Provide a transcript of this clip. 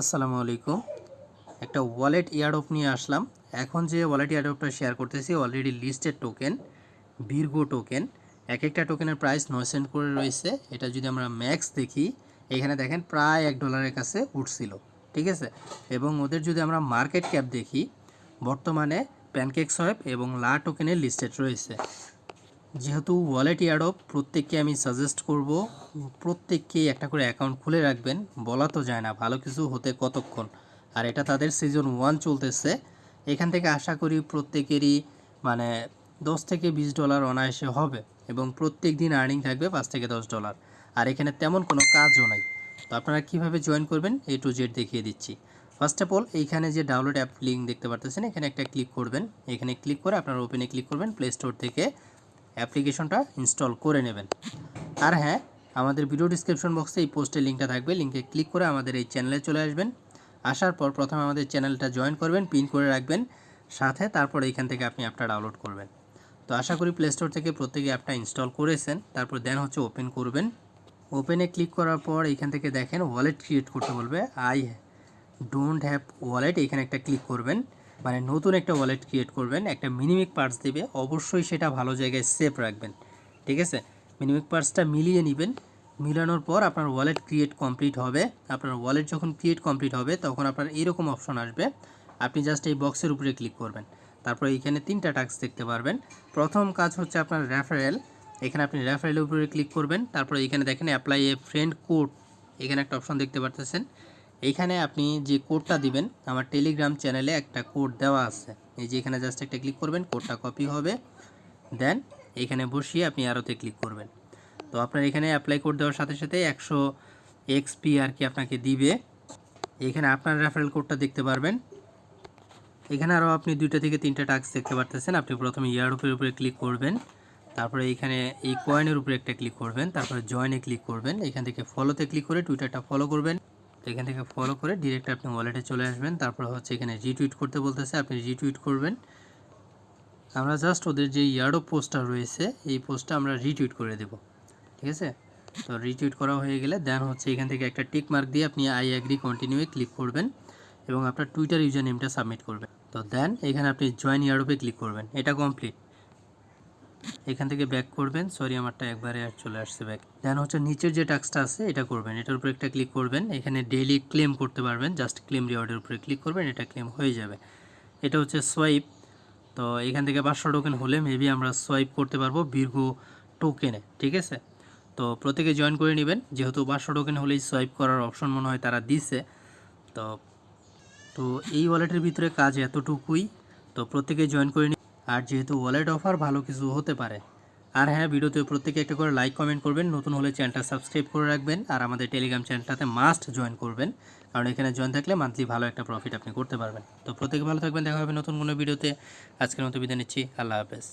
আসসালামু আলাইকুম। একটা ওয়ালেট ইয়ারডপ নিয়ে আসলাম। এখন যে ওয়ালেট ইয়ারডপটা শেয়ার করতেছি already listed token Virgo token এক একটা টোকেনের প্রাইস নয় সেন্ট করে রয়েছে। এটা যদি আমরা ম্যাক্স দেখি, এখানে দেখেন প্রায় এক ডলারের কাছে উঠছিল। ঠিক আছে? এবং ওদের যদি আমরা মার্কেট ক্যাপ দেখি, বর্তমানে প্যানকেক সোয়েব এবং লা টোকেনের লিস্টেড রয়েছে। যেহেতু ওয়ালেট ইয়ারডপ প্রত্যেককে আমি সাজেস্ট করব প্রত্যেককেই একটা করে অ্যাকাউন্ট খুলে রাখবেন। বলা তো যায় না, ভালো কিছু হতে কতক্ষণ। আর এটা তাদের সিজন ওয়ান চলতেছে। এখান থেকে আশা করি প্রত্যেকেরই মানে দশ থেকে বিশ ডলার অনায়াসে হবে এবং প্রত্যেক দিন আর্নিং থাকবে পাঁচ থেকে দশ ডলার আর এখানে তেমন কোনো কাজও নাই। তো আপনারা কীভাবে জয়েন করবেন এ টু জেড দেখিয়ে দিচ্ছি। ফার্স্ট অফ অল এইখানে যে ডাউনলোড অ্যাপ লিঙ্ক দেখতে পারতেছেন, এখানে একটা ক্লিক করবেন। এখানে ক্লিক করে আপনারা ওপেনে ক্লিক করবেন প্লে স্টোর থেকে। অ্যাপ্লিকেশনটা ইনস্টল করে নেবেন। আর হ্যাঁ আমাদের ভিডিও ডিসক্রিপশন বক্সে এই পোস্টের লিঙ্কটা থাকবে। লিঙ্কে ক্লিক করে আমাদের এই চ্যানেলে চলে আসবেন। আসার পর প্রথমে আমাদের চ্যানেলটা জয়েন করবেন পিন করে রাখবেন। সাথে তারপর এইখান থেকে আপনি অ্যাপটা ডাউনলোড করবেন। তো আশা করি প্লে স্টোর থেকে প্রত্যেকে অ্যাপটা ইনস্টল করেছেন। তারপর দেন হচ্ছে ওপেন করবেন। ওপেনে ক্লিক করার পর এইখান থেকে দেখেন ওয়ালেট ক্রিয়েট করতে বলবে। আই ডোন্ট হ্যাভ ওয়ালেট এখানে একটা ক্লিক করবেন। মানে নতুন একটা ওয়ালেট ক্রিয়েট করবেন, একটা মিনিমিক পার্টস দিবে, অবশ্যই সেটা ভালো জায়গায় সেভ রাখবেন, ঠিক আছে? মিনিমিক পার্টসটা মিলিয়ে নেবেন, মিলানোর পর আপনার ওয়ালেট ক্রিয়েট কমপ্লিট হবে, আপনার ওয়ালেট যখন ক্রিয়েট কমপ্লিট হবে, তখন আপনার এরকম অপশন আসবে, আপনি জাস্ট এই বক্সের উপরে ক্লিক করবেন, তারপর এইখানে তিনটা টাস্ক দেখতে পারবেন, প্রথম কাজ হচ্ছে আপনার রেফারেল এখানে আপনি রেফারেলের উপরে ক্লিক করবেন, তারপর এখানে দেখেন অ্যাপ্লাই এ ফ্রেন্ড কোড এখানে একটা অপশন দেখতে পারতেছেন এইখানে আপনি যে কোডটা দিবেন, আমার টেলিগ্রাম চ্যানেলে একটা কোড দেওয়া আছে। এই যে এখানে জাস্ট একটা ক্লিক করবেন কোডটা কপি হবে। দেন এখানে বসিয়ে আপনি আরোতে ক্লিক করবেন। তো আপনার এখানে অ্যাপ্লাই কোড দেওয়ার সাথে সাথে একশো এক্সপি আর কি আপনাকে দিবে। এখানে আপনার রেফারেল কোডটা দেখতে পারবেন। এখানে আরও আপনি দুইটা থেকে তিনটা টাস্ক দেখতে পারতেছেন। আপনি প্রথমে ইয়ারোপের উপরে ক্লিক করবেন। তারপরে এইখানে এই কয়েনের উপরে একটা ক্লিক করবেন। তারপরে জয়েনে ক্লিক করবেন। এখান থেকে ফলোতে ক্লিক করে টুইটারটা ফলো করবেন। এখান থেকে ফলো করে ডিরেক্ট আপনি ওয়ালেটে চলে আসবেন। তারপর হচ্ছে এখানে রিটুইট করতে বলতেছে, আপনি রিটুইট করবেন। আমরা জাস্ট ওদের যে ইয়ারো পোস্টটা রয়েছে, এই পোস্টটা আমরা রিটুইট করে দেব। ঠিক আছে? তো রিটুইট করা হয়ে গেলে দেন হচ্ছে এখান থেকে একটা টিক মার্ক দিয়ে আপনি আই অ্যাগ্রি কন্টিনিউয়ে ক্লিক করবেন এবং আপনার টুইটার ইউজার নেমটা সাবমিট করবেন। তো দেন এখানে আপনি জয়েন ইয়ারোপে ক্লিক করবেন। এটা কমপ্লিট এখান থেকে ব্যাক করবেন। সরি আমারটা একবারে আর চলে আসছে ব্যাক দেন হচ্ছে নিচের যে টাস্কটা আছে, এটা করবেন। এটার উপরে একটা ক্লিক করবেন। এখানে ডেইলি ক্লেম করতে পারবেন। জাস্ট ক্লেম রিওয়ার্ডের উপরে ক্লিক করবেন, এটা ক্লেম হয়ে যাবে। এটা হচ্ছে সোয়াইপ তো এখান থেকে পাঁচশো টোকেন হলে মেবি আমরা সোয়াইপ করতে পারব দীর্ঘ টোকেনে ঠিক আছে? তো প্রত্যেকে জয়েন করে নেবেন। যেহেতু পাঁচশো টোকেন হলেই সোয়াইপ করার অপশন মনে হয় তারা দিছে। তো তো এই ওয়ালেটের ভিতরে কাজ এতটুকুই। তো প্রত্যেকে জয়েন করে আর যেহেতু ওয়ালেট অফার ভালো কিছু হতে পারে। আর হ্যাঁ ভিডিওতে প্রত্যেকে একটা করে লাইক কমেন্ট করবেন। নতুন হলে চ্যানেলটা সাবস্ক্রাইব করে রাখবেন। আর আমাদের টেলিগ্রাম চ্যানেলটাতে মাস্ট জয়েন করবেন। কারণ এখানে জয়েন থাকলে মান্থলি ভালো একটা প্রফিট আপনি করতে পারবেন। তো প্রত্যেকে ভালো থাকবেন। দেখা হবে নতুন কোনো ভিডিওতে আজকের মতো বিদায় নিচ্ছি। আল্লাহ হাফেজ।